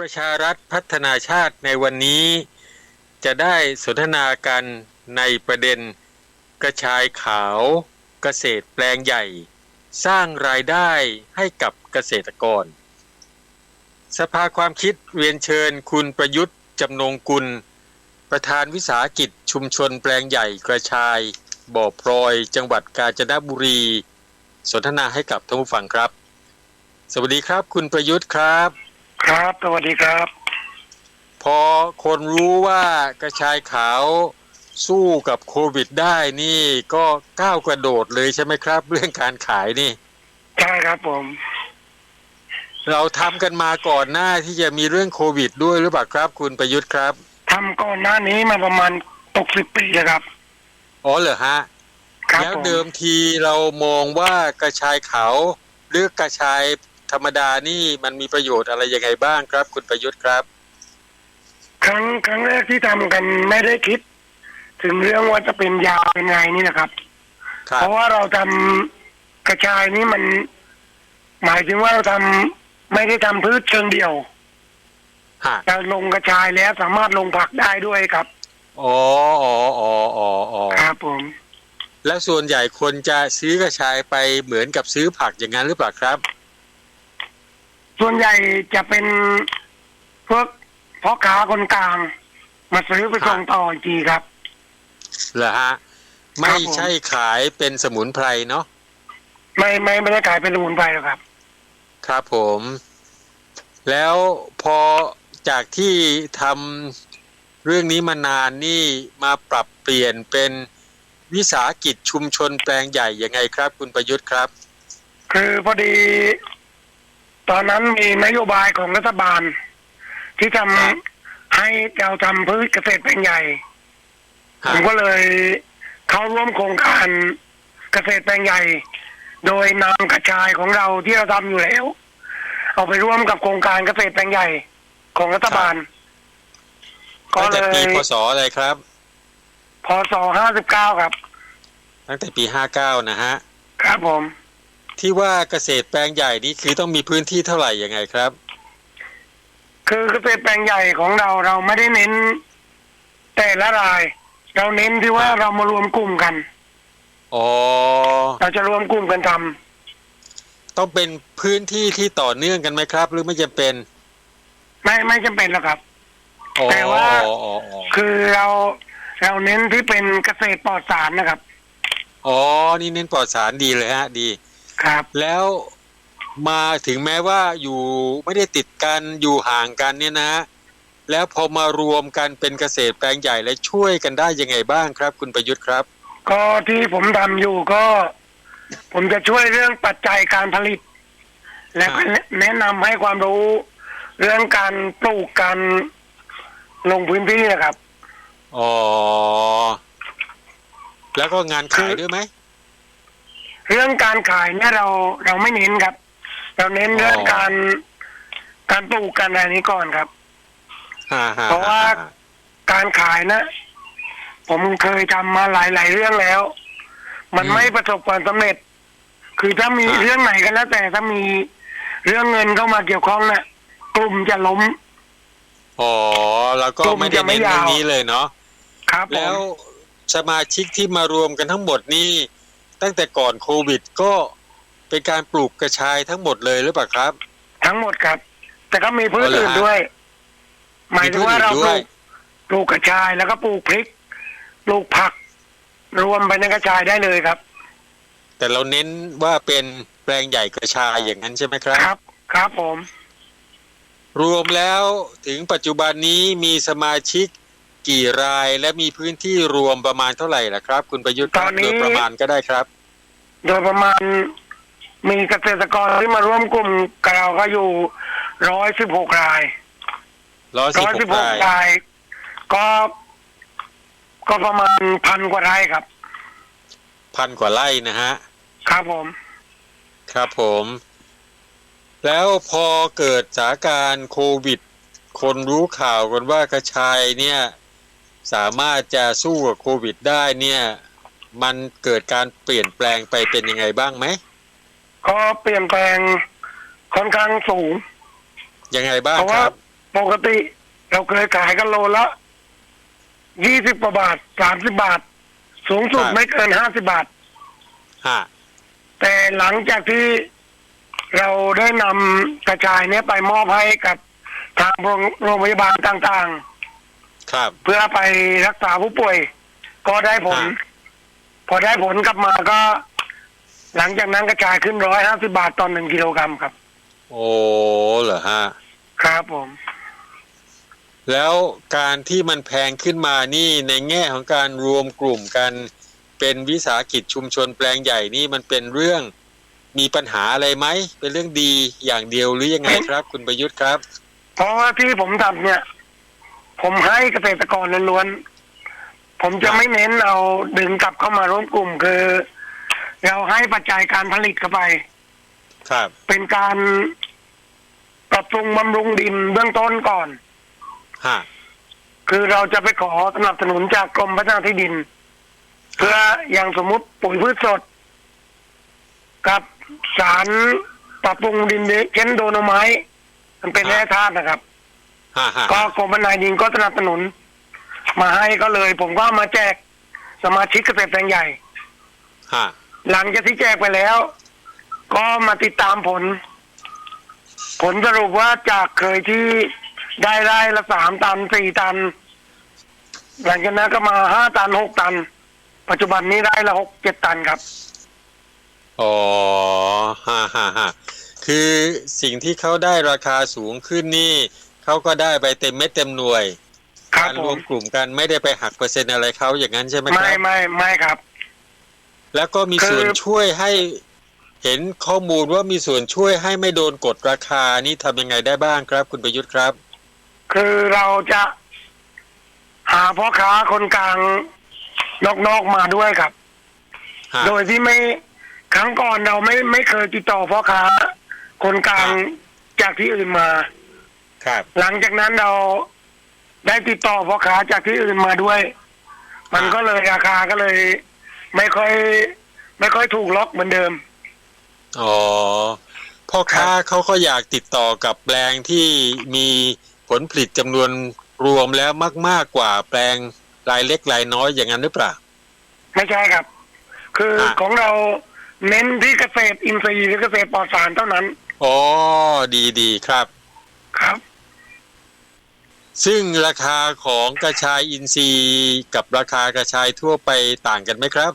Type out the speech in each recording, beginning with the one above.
ประชารัฐพัฒนาชาติในวันนี้ จะได้สนทนากันในประเด็น กระชายขาวเกษตรแปลงใหญ่ สร้างรายได้ให้กับเกษตรกร สภาความคิดเรียนเชิญคุณประยุทธ์จำนงกุล ประธานวิสาหกิจชุมชนแปลงใหญ่กระชาย บ่อพลอยจังหวัดกาญจนบุรี สนทนาให้กับท่านผู้ฟังครับ สวัสดีครับคุณประยุทธ์ครับ ครับสวัสดีครับ พอคนรู้ว่ากระชายขาวสู้กับโควิดได้นี่ก็ก้าวกระโดดเลยใช่ไหมครับ เรื่องการขายนี่ ใช่ครับผม เราทำกันมาก่อนหน้าที่จะมีเรื่องโควิดด้วยหรือเปล่าครับ คุณประยุทธ์ครับทำก่อนหน้านี้มาประมาณตกสิบปีนะครับ อ๋อเหรอฮะครับแล้วผมเดิมทีเรามองว่ากระชายขาวหรือกระชาย ธรรมดานี่มันมีประโยชน์อะไรยังไงบ้างครับ คุณประยุทธ์ครับ ครั้งครั้งแรกที่ทำกันไม่ได้คิด ถึงเรื่องว่าจะเป็นยาเป็นไงนี่นะครับครัเพบราะว่าเราทำกระชายนี่มัน หมายถึงว่าเราทำไม่ได้ทำพืชเชิงเดียวฮะเราลงกระชายแล้วสามารถลงผักได้ด้วยครับอ๋ออ๋ออ๋ออ๋ออ๋อครับผมแล้วส่วนใหญ่คนจะซื้อกระชายไปเหมือนกับซื้อผักอย่างนั้นหรือเปล่าครับ ส่วนใหญ่จะเป็นพวกพ่อค้าคนกลาง มาซื้อไปส่งต่ออีกทีครับ เหรอฮะ ไม่ใช่ขายเป็นสมุนไพรเนาะไม่ไม่ไม่ได้ขายเป็นสมุนไพรหรอกครับ ครับผม แล้วพอจากที่ทำเรื่องนี้มานานนี่มาปรับเปลี่ยนเป็นวิสาหกิจชุมชนแปลงใหญ่ยังไงครับ คุณประยุทธ์ครับ คือพอดี ตอนนั้นมีนโยบายของรัฐบาล ที่ทำครับให้เราทำพืชเกษตรแปลงใหญ่ผฮะมก็เลยเข้าร่วมโครงการเกษตรแปลงใหญ่ โดยนำกระชายของเราที่เราทำอยู่แล้ว เอาไปร่วมกับโครงการเกษตรแปลงใหญ่ของรัฐบาล ก็ตั้งเลแต่ปียพศอะไรครับ พศห้าสิบเก้าครับ ตั้งแต่ปีห้าเก้านะฮะ ครับผม ที่ว่าเกษตรแปลงใหญ่นี่คือต้องมีพื้นที่เท่าไหร่ยังไงครับ คือเกษตรแปลงใหญ่ของเราเราไม่ได้เน้น แต่ละราย เราเน้นที่ว่าครับเรามารวมกลุ่มกันอ๋อเราจะรวมกลุ่มกันทำต้องเป็นพื้นที่ที่ต่อเนื่องกันไหมครับ หรือไม่จำเป็น ไม่ไม่จำเป็นหรอกครับอ๋อแต่ว่าอ๋ออ๋ออ๋อคือเราเราเน้นที่เป็นเกษตรปลอดสารนะครับอ๋อนี่เน้นปลอดสารดีเลยฮะ ดี ครับ แล้วมาถึงแม้ว่าอยู่ไม่ได้ติดกันอยู่ห่างกันเนี่ยนะแล้วพอมารวมกันเป็นเกษตรแปลงใหญ่และช่วยกันได้ยังไงบ้างครับ คุณประยุทธ์ครับ ก็ที่ผมทำอยู่ก็ ผมจะช่วยเรื่องปัจจัยการผลิต และก็แนะนำให้ความรู้เรื่องการปลูกการลงพื้นที่นะครับอ๋อแล้วก็งานขายด้วยไหม เรื่องการขายเนี่ยเราเราไม่เน้นครับ เราเน้นเรื่องอ๋อการการปลูกกันอะไรนี้ก่อนครับฮ่าฮ่าเพราะว่าการขายนะผมเคยทำมาหลายๆเรื่องแล้ว มันไม่ประสบความสำเร็จ คือถ้ามีเรื่องไหนก็แล้วแต่ถ้ามีเรื่องเงินเข้ามาเกี่ยวข้องนะ่ะกลุ่มจะล้มอ๋อแล้วก็ไม่ได้เน้นเรื่องนี้เลยเนาะครับผแล้วมสมาชิกที่มารวมกันทั้งหมดนี่ ตั้งแต่ก่อนโควิดก็เป็นการปลูกกระชายทั้งหมดเลยหรือเปล่าครับ ทั้งหมดครับ แต่ก็มีพืชอ๋อเหรออื่นฮะด้วย หมายถึงว่าเรามีปพืชอื่นด้ลูวยกปลูกกระชายแล้วก็ปลูกพริก ปลูกผัก รวมไปในกระชายได้เลยครับ แต่เราเน้นว่าเป็นแปลงใหญ่กระชายอย่างนั้นใช่ไหมครับ ครับ ครับผม รวมแล้วถึงปัจจุบันนี้มีสมาชิก กี่รายและมีพื้นที่รวมประมาณเท่าไหร่ล่ะครับ คุณประยุทธ์คตรัอบนนี้ โดยประมาณก็ได้ครับ โดยประมาณมีเกษตรกรที่มาร่วมกลุ่มกับเราก็อยู่ร้อยสิบหกรายร้อยสิบร้อยหสิกบหกรายราย ก็ ก็ประมาณพันกว่าไร่ครับ พันกว่าไร่นะฮะ ครับผม ครับผม แล้วพอเกิดสถานการณ์โควิด คนรู้ข่าวกันว่ากระชายเนี่ย สามารถจะสู้กับโควิดได้เนี่ย มันเกิดการเปลี่ยนแปลงไปเป็นยังไงบ้างไหมก็เปลี่ยนแปลงค่อนข้างสูง ยังไงบ้างเพราะคว่ารับ ปกติเราเคยขายกันโลละยี่สิบกว่าบาทสามสิบาท สูงสุดครับ ไม่เกินห้าสิบาท ฮะแต่หลังจากที่เราได้นำกระชายเนี้ยไปมอบให้กับทางโรงโรงพยาบาลต่าง ครับๆเพื่อไปรักษาผู้ป่วย ก็ได้ผลฮะพอได้ผลกลับมาก็ หลังจากนั้นกระจายขึ้นร้อยห้าสิบาทต่อหนึ่งกิโลกรัมครับ โอ้เหรอฮะ ครับผม แล้วการที่มันแพงขึ้นมานี่ในแง่ของการรวมกลุ่มกันเป็นวิสาหกิจชุมชนแปลงใหญ่นี่มันเป็นเรื่องมีปัญหาอะไรไหมเป็นเรื่องดีอย่างเดียวหรือยังไงครับ คุณประยุทธ์ครับ เพราะว่าที่ผมทำเนี่ย ผมให้เกษตรกรล้วนๆผมจะไม่เน้นเอาดึงกลับเข้ามาร่วมกลุ่มคือ เราให้ปัจจัยการผลิตเข้าไป ครับ เป็นการปรับปรุงบำรุงดินเบื้องต้นก่อน ฮะ คือเราจะไปขอสนับสนุนจากกรมพัฒนาที่ดิน เพื่ออย่างสมมุติปุ๋ยพืชสด กับสารปรับปรุงดินเช่นโดโนไม้ มันเป็นแร่ธาตุนะครับฮะฮะ ก็กรมพัฒนาดินก็สนับสนุน มาให้ก็เลย ผมก็เอามาแจกสมาชิกเกษตรแปลงใหญ่ฮะหลังจากที่แจกไปแล้ว ก็มาติดตามผล ผลสรุปว่าจากเคยที่ได้ไร่ละสามตันสี่ตัน หลังจากนั้นก็มาห้าตันหกตัน ปัจจุบันนี้ได้ละหกเจ็ดตันครับอ๋อฮะฮะฮะคือสิ่งที่เขาได้ราคาสูงขึ้นนี่ เขาก็ได้ไปเต็มเม็ดเต็มหน่วยครับการผรวมมกลุ่มกันไม่ได้ไปหักเปอร์เซ็นต์อะไรเขาอย่างนั้นใช่ไหมคไม่รับ ไม่ไม่ครับ แล้วก็มีคือส่วนช่วยให้เห็นข้อมูลว่ามีส่วนช่วยให้ไม่โดนกดราคานี่ทำยังไงได้บ้างครับ คุณประยุทธ์ครับ คือเราจะหาพ่อค้าคนกลางนอกๆมาด้วยครับ ฮะ โดยที่ไม่ครั้งก่อนเราไม่ไม่เคยติดต่อพ่อค้า คนกลางจากที่อื่นมา ครับ หลังจากนั้นเราได้ติดต่อพ่อค้าจากที่อื่นมาด้วย มันก็เลยราคาก็เลย ไม่ค่อย ไม่ค่อยถูกล็อกเหมือนเดิมอ๋อพ่อค้าเขาก็อยากติดต่อกับแปลงที่มีผลผลิตจำนวนรวมแล้วมาก ๆกว่าแปลงรายเล็กรายน้อยอย่างนั้นหรือเปล่า ไม่ใช่ครับ คือฮะของเราเน้นที่เกษตรอินทรีย์หรือเกษตรปลอดสารเท่านั้น อ๋อ ดีดีครับ ครับ ซึ่งราคาของกระชายอินทรีย์กับราคากระชายทั่วไปต่างกันไหมครับ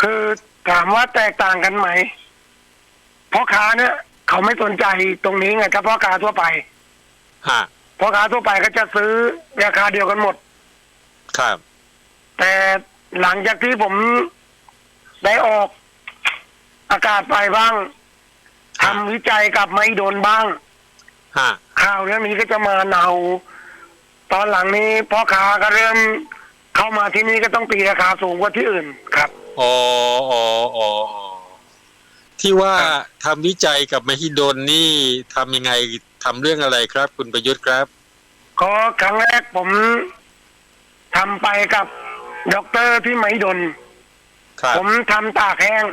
คือถามว่าแตกต่างกันไหมพ่อค้าเนี่ย เขาไม่สนใจตรงนี้ไงถ้าพ่อค้าทั่วไปฮะพ่อค้าทั่วไปก็จะซื้อราคาเดียวกันหมด ครับ แต่หลังจากที่ผมได้ออกอากาศไปบ้างทำวิจัยกับไม่โดนบ้างฮะ ข่าวเรื่องนี้ก็จะมาเนาตอนหลังนี้พ่อค้าก็เริ่มเข้ามาที่นี่ก็ต้องตีราคาสูงกว่าที่อื่นครับอ๋ออ๋ออ๋ออ๋อที่ว่าทำวิจัยกับมหิดลนี่ทำยังไงทำเรื่องอะไรครับ คุณประยุทธ์ครับ ก็ครั้งแรกผมทำไปกับด็อกเตอร์ที่ไม่ดนครับผมทำตากแห้ง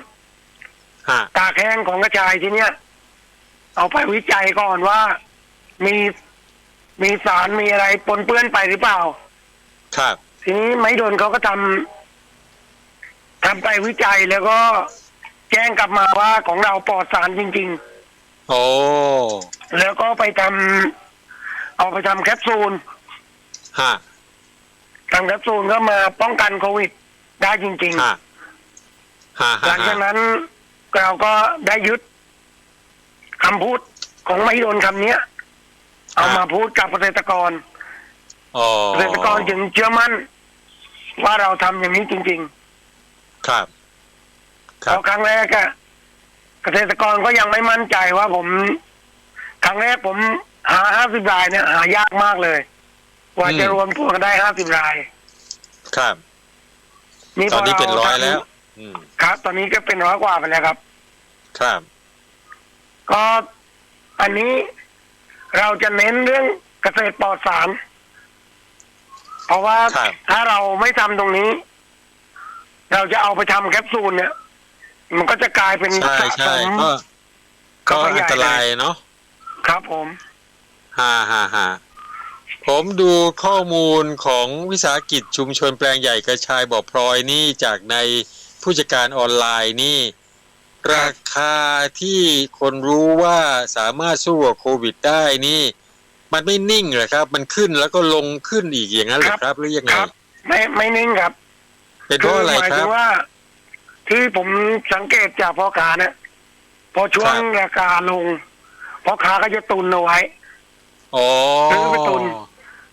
ฮะตากแห้งของกระชายที่เนี้ยเอาไปวิจัยก่อนว่า มีมีสารมีอะไรปนเปื้อนไปหรือเปล่า ครับ ทีนี้ไม่โดนเขาก็ทำทำไปวิจัยแล้วก็แจ้งกลับมาว่าของเราปลอดสารจริง โอ้ ๆ แล้วก็ไปทำเอาไปทำแคปซูลฮะ ทำแคปซูลก็มาป้องกันโควิดได้จริง ฮะ ฮะๆ หลัฮะงจากนั้นเราก็ได้ยึดคำพูดของไม่โดนคำเนี้ย เอามาพูดกับเกษตรกรอ๋อเกษตรกรจึงเชื่อมั่น ว่าเราทำอย่างนี้จริงครับๆครัเพบราะครั้งแรกอะเกษตรกรก็ยังไม่มั่นใจว่าผม ครั้งแรกผมหาห้าสิบรายเนี่ย หายากมากเลยกว่าจะรวมตัวกันได้ห้าสิบราย ครับนี่ตอนนี้เป็นร้อยทำแล้วอืมครับ ตอนนี้ก็เป็นร้อยกว่าไปแล้วครับ ครับ ก็อันนี้ เราจะเน้นเรื่องเกษตรปลอดสาร เพราะว่าครับ ถ้าเราไม่ทำตรงนี้ เราจะเอาไปทำแคปซูลเนี่ย มันก็จะกลายเป็นใช่สะสใช่ม ก็ก็ก็ขยายอันตรายเนาะครับผม ฮ่าฮ่าฮ่าผมดูข้อมูลของวิสาหกิจชุมชนแปลงใหญ่กระชายบ่อพลอยนี่จากในผู้จัดการออนไลน์นี่ ราคาที่คนรู้ว่าสามารถสู้กับโควิดได้นี่ มันไม่นิ่งเหรอครับ มันขึ้นแล้วก็ลงขึ้นอีกอย่างนั้นเหรอครับ หรือยังไงครับ ไม่ไม่นิ่งครับเป็นเพราะอะไรหมายคถึรับงว่า ที่ผมสังเกตจากพ่อค้าเนี่ยพอช่วงครับราคาลงพ่อค้าก็จะตุนเอาไว้อ๋อซื้อไปตุน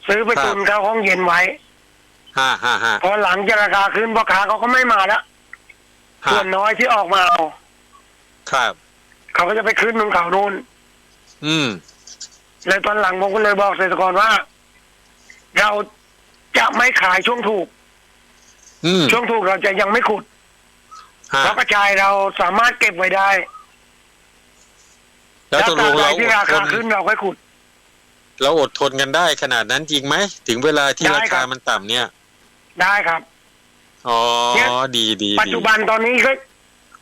ซื้อไปครับตุนเข้าห้องเย็นไว้ฮ่าฮ่าฮ่าพอหลังจากราคาขึ้นพ่อค้าเขาก็ไม่มาแล้วฮ่าส่วนน้อยที่ออกมาเอา ครับ เขาก็จะไปขึ้นตรงเขาโน้นอืมเลยตอนหลังผมก็เลยบอกเกษตรกรว่า เราจะไม่ขายช่วงถูก อืมช่วงถูกเราจะยังไม่ขุดฮะเพราะกระชายเราสามารถเก็บไว้ได้แล้วตกลงตราเราบใดที่อราดทคานขึ้นเราค่อยขุด เราอดทนกันได้ขนาดนั้นจริงไหม ถึงเวลาที่ได้ราครัคาบมันต่ำเนี่ย ได้ครับ อ๋อ เนี่ย ดีดีปัจดีจุบันตอนนี้ก็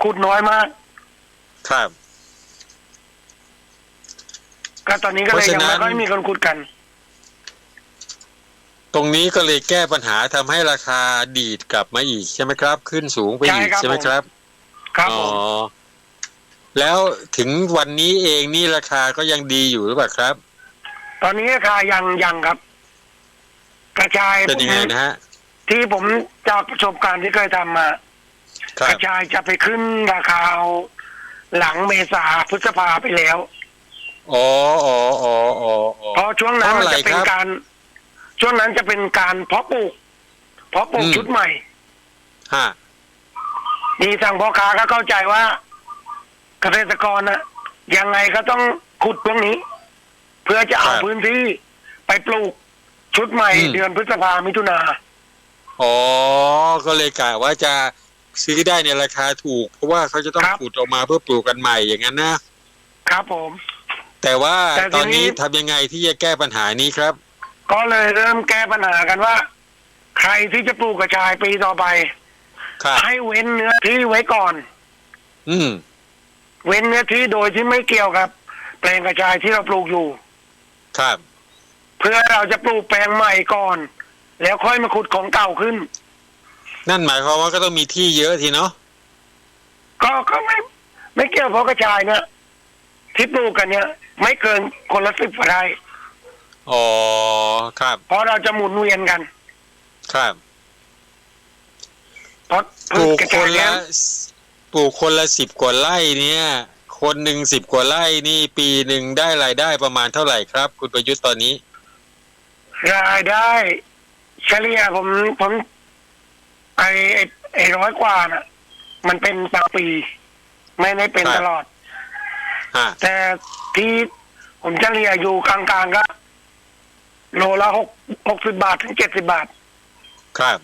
ขุดน้อยมาก ครับ ก็ตอนนี้ก็เลยเพราะยังฉะนั้นไม่ค่อยมีคนขุดกัน ตรงนี้ก็เลยแก้ปัญหาทำให้ราคาดีดกลับมาอีกใช่ไหมครับ ขึ้นสูงไปอีกใช่ครับใช่ไหมครับ ครับอ๋ผอมแล้วถึงวันนี้เองนี่ราคาก็ยังดีอยู่หรือเปล่าครับ ตอนนี้ราคายังยังครับ กระชายเป็นยังไงนะฮะที่ผมจากประสบการณ์ที่เคยทำมาครักบระชายจะไปขึ้นราคาเอา หลังเมษาพฤษภาไปแล้ว อ๋ออ๋ออ๋ออ๋ออ๋อเพราะช่วงนั้นเพมันราะอะไรจะเป็นครับการ ช่วงนั้นจะเป็นการเพาะปลูก เพาะปลูกอืมชุดใหม่ฮะมีทางพ่อค้าก็เข้าใจว่า เกษตรกรนะยังไงก็ต้องขุดตรงนี้ เพื่อจะเอาพื้นที่ไปปลูกชุดใหม่เดือนพฤษภามิถุนาอ๋อ ก็เลยกะว่าจะ ซื้อได้ในราคาถูก เพราะว่าเขาจะต้องครับ ขุดออกมาเพื่อปลูกกันใหม่อย่างนั้นนะครับผม แต่ว่าแต่ทีนี้ ตอนนี้ทำยังไงที่จะแก้ปัญหานี้ครับ ก็เลยเริ่มแก้ปัญหากันว่า ใครที่จะปลูกกระชายปีต่อไป ครับ ให้เว้นเนื้อที่ไว้ก่อน อืม เว้นเนื้อที่โดยที่ไม่เกี่ยวกับ แปลงกระชายที่เราปลูกอยู่ ครับ เพื่อเราจะปลูกแปลงใหม่ก่อน แล้วค่อยมาขุดของเก่าขึ้น นั่นหมายความว่าก็ต้องมีที่เยอะทีเนาะก็ก็ไม่ ไม่เกี่ยวเพราะกระชายเนี่ยที่ปลูกกันเนี่ย ไม่เกินคนละสิบไร่อ๋อครับ เพราะเราจะหมุนเวียนกันครับเพราะปลูกกระคชายนเนี่ละยปลูกคนละสิบกว่าไร่เนี่ย คนหนึ่งสิบกว่าไร่นี่ ปีหนึ่งได้รายได้ประมาณเท่าไหร่ครับ คุณประยุทธ์ตอนนี้ รายได้ เฉลี่ยผมผม ไอไอ้ไอร้อยกว่าน่ะ มันเป็นบางปี ไม่ได้เป็นครับ ตลอด ฮะแต่ที่ผมเฉลี่ยอยู่กลางๆก็โลละหกหกสิบาทถึงเจ็ดสิบาท ครับ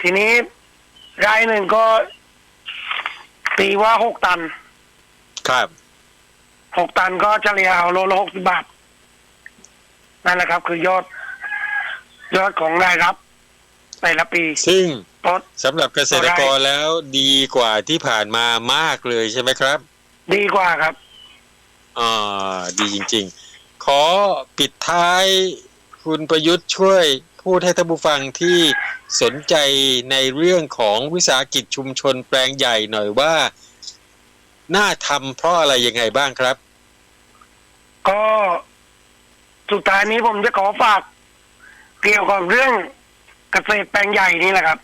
ทีนี้รายหนึ่งก็ตีว่าหกตันครับ หกตันก็เฉลี่ยเอาโลละหกสิบาท นั่นแหละครับ คือยอด ยอดของรายรับ แต่ละปี ซึ่งลดสำหรับเกษตรกรแล้วดีกว่าที่ผ่านมามากเลยใช่ไหมครับ ดีกว่าครับอ่าดีจริง ๆ ขอปิดท้ายคุณประยุทธ์ช่วยพูดให้ท่านผู้ฟังที่สนใจในเรื่องของวิสาหกิจชุมชนแปลงใหญ่หน่อยว่า น่าทำเพราะอะไรยังไงบ้างครับ ก็สุดท้ายนี้ผมจะขอฝาก เกี่ยวกับเรื่อง เกษตรแปลงใหญ่นี่แหละครับ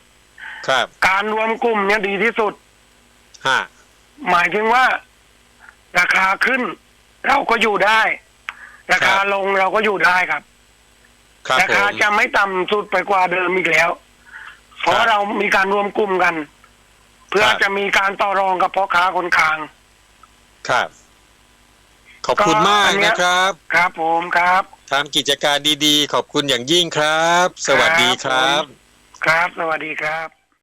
ครับการรวมกลุ่มเนี่ยดีที่สุด ฮะหมายถึงว่า ราคาขึ้น เราก็อยู่ได้ ราคาลงเราก็อยู่ได้ครับ ครับราผคาม จะไม่ต่ำสุดไปกว่าเดิมอีกแล้ว เพราะครับเรามีการรวมกลุ่มกัน เพื่อครับ จะมีการต่อรองกับพ่อค้าคนกลาง ครับ ขอบคุณก็มากอันเนี้ยนะครับ ครับผมครับ ทำกิจการดีๆ ขอบคุณอย่างยิ่งครับ สวัสดีครับ ครับ สวัสดีครับ